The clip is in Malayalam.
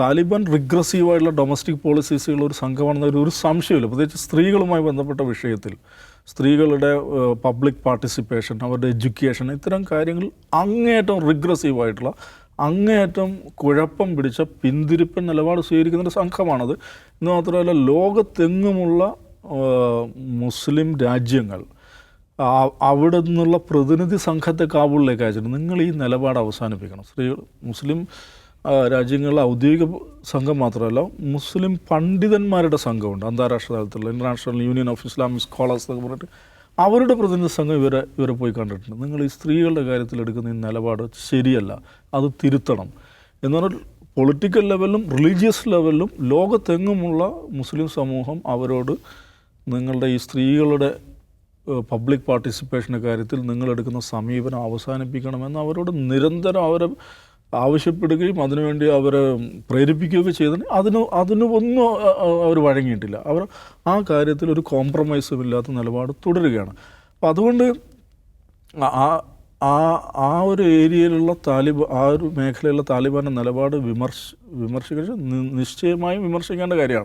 താലിബാൻ റിഗ്രസീവായിട്ടുള്ള ഡൊമസ്റ്റിക് പോളിസീസുകൾ ഒരു സംഘമാണെന്ന ഒരു- സംശയമില്ല പ്രത്യേകിച്ച് സ്ത്രീകളുമായി ബന്ധപ്പെട്ട വിഷയത്തിൽ സ്ത്രീകളുടെ പബ്ലിക് പാർട്ടിസിപ്പേഷൻ അവരുടെ എഡ്യൂക്കേഷൻ ഇത്തരം കാര്യങ്ങൾ അങ്ങേയറ്റം റിഗ്രസീവായിട്ടുള്ള അങ്ങേയറ്റം കുഴപ്പം പിടിച്ച പിന്തിരിപ്പൻ നിലപാട് സ്വീകരിക്കുന്ന ഒരു സംഘമാണത്. എന്ന് മാത്രമല്ല ലോകത്തെങ്ങുമുള്ള മുസ്ലിം രാജ്യങ്ങൾ അവിടെ നിന്നുള്ള പ്രതിനിധി സംഘത്തെ കാബൂളിലേക്ക് അയച്ചിട്ടുണ്ട്. നിങ്ങൾ ഈ നിലപാട് അവസാനിപ്പിക്കണം. സ്ത്രീകൾ മുസ്ലിം രാജ്യങ്ങളിലെ ഔദ്യോഗിക സംഘം മാത്രമല്ല മുസ്ലിം പണ്ഡിതന്മാരുടെ സംഘമുണ്ട്. അന്താരാഷ്ട്ര തലത്തിലുള്ള international union of Islamic scholars എന്നൊക്കെ പറഞ്ഞിട്ട് അവരുടെ പ്രതിനിധി സംഘം ഇവരെ ഇവരെ പോയി കണ്ടിട്ടുണ്ട്. നിങ്ങൾ ഈ സ്ത്രീകളുടെ കാര്യത്തിൽ എടുക്കുന്ന ഈ നിലപാട് ശരിയല്ല. അത് തിരുത്തണം. എന്ന് പറഞ്ഞാൽ പൊളിറ്റിക്കൽ ലെവലിലും റിലീജിയസ് ലെവലിലും ലോകത്തെങ്ങുമുള്ള മുസ്ലിം സമൂഹം അവരോട് നിങ്ങളുടെ ഈ സ്ത്രീകളുടെ പബ്ലിക് പാർട്ടിസിപ്പേഷന്റെ കാര്യത്തിൽ നിങ്ങളെടുക്കുന്ന സമീപനം അവസാനിപ്പിക്കണമെന്ന് അവരോട് നിരന്തരം അവരെ ആവശ്യപ്പെടുകയും അതിനുവേണ്ടി അവരെ പ്രേരിപ്പിക്കുകയൊക്കെ ചെയ്തു അതിന് അതിന് ഒന്നും അവർ വഴങ്ങിയിട്ടില്ല. അവർ ആ കാര്യത്തിൽ ഒരു കോംപ്രമൈസും ഇല്ലാത്ത നിലപാട് തുടരുകയാണ്. അപ്പം അതുകൊണ്ട് ആ ആ ആ ഒരു ഏരിയയിലുള്ള താലിബ് ആ ഒരു മേഖലയിലുള്ള താലിബാന്റെ നിലപാട് വിമർശ വിമർശിക്കുക നിശ്ചയമായും വിമർശിക്കേണ്ട കാര്യമാണ്.